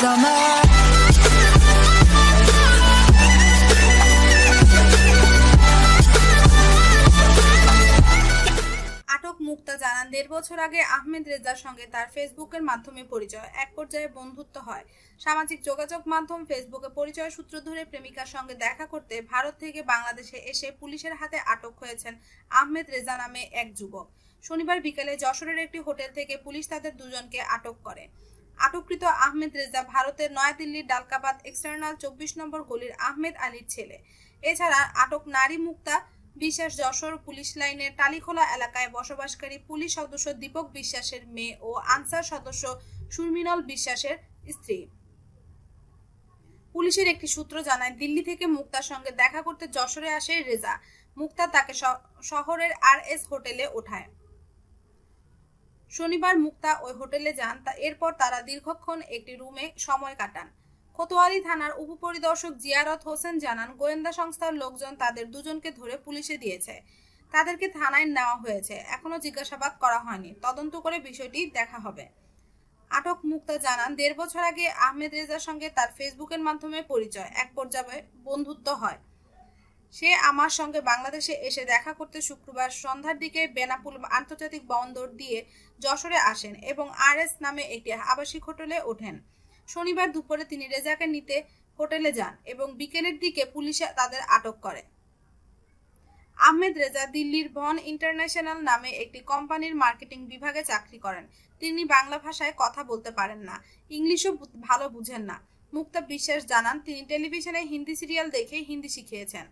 summer. মুক্তা জানান, দেড় বছর আগে আহমেদ রেজার সঙ্গে তার ফেসবুকের মাধ্যমে পরিচয়, এক পর্যায়ে বন্ধুত্ব হয়। সামাজিক যোগাযোগ মাধ্যম ফেসবুকে পরিচয় সূত্র ধরে প্রেমিকার সঙ্গে দেখা করতে ভারত থেকে বাংলাদেশে এসে পুলিশের হাতে আটক হয়েছেন আহমেদ রেজা নামে এক যুবক। শনিবার বিকেলে যশোরের একটি হোটেল থেকে পুলিশ তাদের দুজনকে আটক করে। আটককৃত আহমেদ রেজা ভারতের নয়াদিল্লির ডালকাবাদ এক্সটার্নাল চব্বিশ নম্বর গলির আহমেদ আলীর ছেলে। এছাড়া আটক নারী মুক্তা বিশ্বাস যশোর পুলিশ লাইনের টালিখোলা এলাকায় বসবাসকারী পুলিশ সদস্য দীপক বিশ্বাসের মেয়ে ও আনসার সদস্য সুরমিনল বিশ্বাসের স্ত্রী। পুলিশের একটি সূত্র জানায়, দিল্লি থেকে মুক্তার সঙ্গে দেখা করতে যশোরে আসে রেজা। মুক্তা তাকে শহরের আর এস হোটেলে ওঠায়। শনিবার মুক্তা ওই হোটেলে যান, তা এরপর তারা দীর্ঘক্ষণ একটি রুমে সময় কাটান। কোতোয়ালি থানার উপপরিদর্শক জিয়ারত হোসেন জানান, গোয়েন্দা সংস্থার লোকজন তাদের দুজনকে ধরে পুলিশে দিয়েছে। তাদেরকে থানায় নেওয়া হয়েছে। এখনও জিজ্ঞাসাবাদ করা হয়নি। তদন্ত করে বিষয়টি দেখা হবে। আটক মুক্তা জানান, দেড় বছর আগে আহমেদ রেজার সঙ্গে তার ফেসবুকের মাধ্যমে পরিচয়। এক পর্যায়ে বন্ধুত্ব হয়। সে আমার সঙ্গে বাংলাদেশে এসে দেখা করতে শুক্রবার সন্ধ্যার দিকে বেনাপুল আন্তর্জাতিক বন্দর দিয়ে যশোরে আসেন এবং আর এস নামে একটি আবাসিক হোটেলে ওঠেন। শনিবার দুপুরে তিনি রেজাকে নিতে হোটেলে যান এবং বিকেলের দিকে পুলিশে তাদের আটক করে। আহমেদ রেজা দিল্লির ভন ইন্টারন্যাশনাল নামে একটি কোম্পানির মার্কেটিং বিভাগে চাকরি করেন। তিনি বাংলা ভাষায় কথা বলতে পারেন না, ইংলিশও ভালো বুঝেন না। মুক্তা বিশ্বাস জানান, তিনি টেলিভিশনে হিন্দি সিরিয়াল দেখে হিন্দি শিখিয়েছেন।